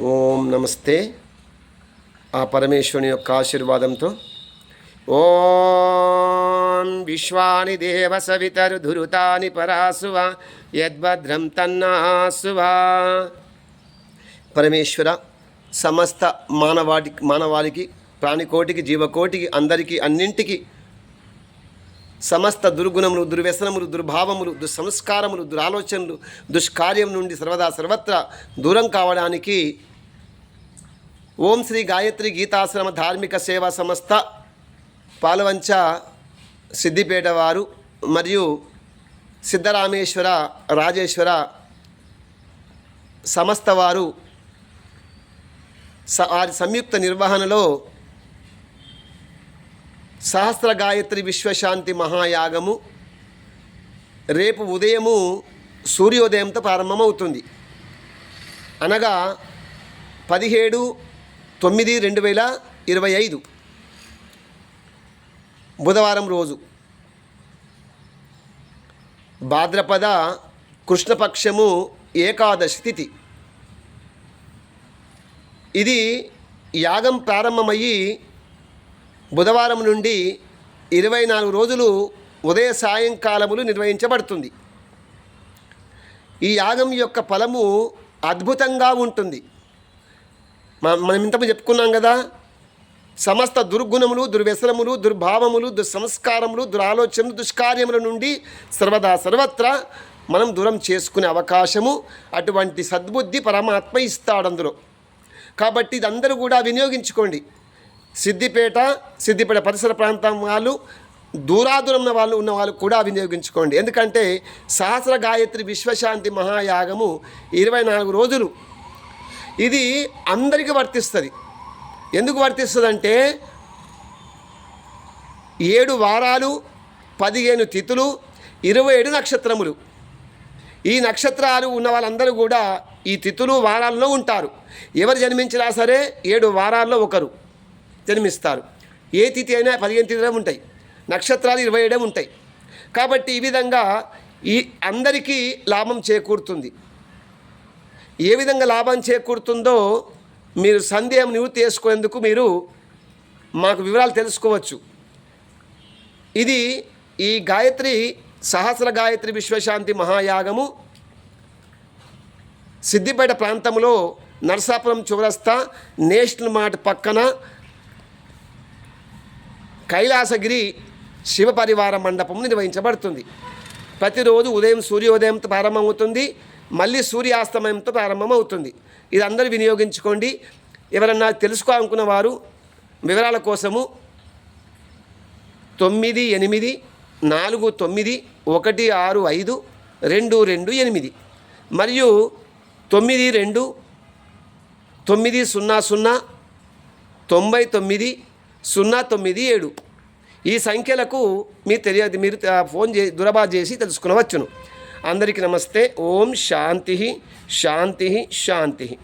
ఓం నమస్తే. ఆ పరమేశ్వరుని యొక్క ఆశీర్వాదంతో ఓం విశ్వాని దేవ సవితరు ధురుతాని పరాసువ యద్భద్రం తన్నాసువ పరమేశ్వర సమస్త మానవాడి మానవాళికి ప్రాణికోటికి జీవకోటికి అందరికీ అన్నింటికి సమస్త దుర్గుణములు దుర్వ్యసనములు దుర్భావములు దుస్సంస్కారములు దురాలోచనలు దుష్కార్యం నుండి సర్వదా సర్వత్రా దూరం కావడానికి ఓం శ్రీ గాయత్రి గీతాశ్రమ ధార్మిక సేవా సంస్థ పాలవంచ సిద్దిపేట వారు మరియు సిద్ధరామేశ్వర రాజేశ్వర సమస్త వారు వారి సంయుక్త నిర్వహణలో సహస్ర గాయత్రి విశ్వశాంతి మహాయాగము. రేపు ఉదయము సూర్యోదయంతో ప్రారంభమవుతుంది. అనగా పదిహేడు తొమ్మిది రెండు వేల ఇరవై ఐదు. బుధవారం రోజు. భాద్రపద కృష్ణపక్షము ఏకాదశి తిథి. ఇది యాగం ప్రారంభమయ్యి బుధవారం నుండి ఇరవై నాలుగు రోజులు ఉదయ సాయంకాలములు నిర్వహించబడుతుంది. ఈ యాగం యొక్క ఫలము అద్భుతంగా ఉంటుంది. మ- మనం ఇంతకు చెప్పుకున్నాం కదా సమస్త దుర్గుణములు దుర్వ్యసనములు దుర్భావములు దుస్సంస్కారములు దురాలోచనలు దుష్కార్యముల నుండి సర్వదా సర్వత్రా మనం దూరం చేసుకునే అవకాశము అటువంటి సద్బుద్ధి పరమాత్మ ఇస్తాడు అందులో. కాబట్టి ఇది అందరూ కూడా వినియోగించుకోండి. సిద్దిపేట సిద్దిపేట పరిసర ప్రాంతం వాళ్ళు దూరాదూరం వాళ్ళు ఉన్న వాళ్ళు కూడా వినియోగించుకోండి. ఎందుకంటే సహస్ర గాయత్రి విశ్వశాంతి మహాయాగము ఇరవై నాలుగు రోజులు. ఇది అందరికీ వర్తిస్తుంది. ఎందుకు వర్తిస్తుందంటే ఏడు వారాలు పదిహేను తిథులు ఇరవై ఏడు నక్షత్రములు. ఈ నక్షత్రాలు ఉన్న వాళ్ళందరూ కూడా ఈ తిథులు వారాల్లో ఉంటారు. ఎవరు జన్మించినా సరే ఏడు వారాల్లో ఒకరు. జన్మిస్తారు. ఏ తిథి అయినా పదిహేను తిథులే ఉంటాయి. నక్షత్రాలు ఇరవై ఏడే ఉంటాయి. కాబట్టి ఈ విధంగా ఈ అందరికీ లాభం చేకూరుతుంది. ఏ విధంగా లాభం చేకూరుతుందో మీరు సందేహం నివృత్తి చేసుకునేందుకు మీరు మాకు వివరాలు తెలుసుకోవచ్చు. ఇది ఈ గాయత్రి సహస్ర గాయత్రి విశ్వశాంతి మహాయాగము. సిద్దిపేట ప్రాంతంలో నరసాపురం చౌరస్తా నేషనల్ మార్ట్ పక్కన కైలాసగిరి శివ పరివార మండపం నిర్వహించబడుతుంది. ప్రతిరోజు ఉదయం సూర్యోదయంతో ప్రారంభమవుతుంది. మళ్ళీ సూర్యాస్తమయంతో ప్రారంభమవుతుంది. ఇది అందరూ వినియోగించుకోండి. ఎవరన్నా తెలుసుకోవాలనుకున్న వారు వివరాల కోసము తొమ్మిది ఎనిమిది నాలుగు తొమ్మిది ఒకటి ఆరు ఐదు రెండు రెండు ఎనిమిది. మరియు తొమ్మిది రెండు తొమ్మిది సున్నా సున్నా తొంభై తొమ్మిది సున్నా తొమ్మిది ఏడు. ఈ సంఖ్యలకు మీరు తెలియదు మీరు ఫోన్ చే దురబా చేసి తెలుసుకునవచ్చును. అందరికీ నమస్తే. ఓం శాంతి శాంతి శాంతి.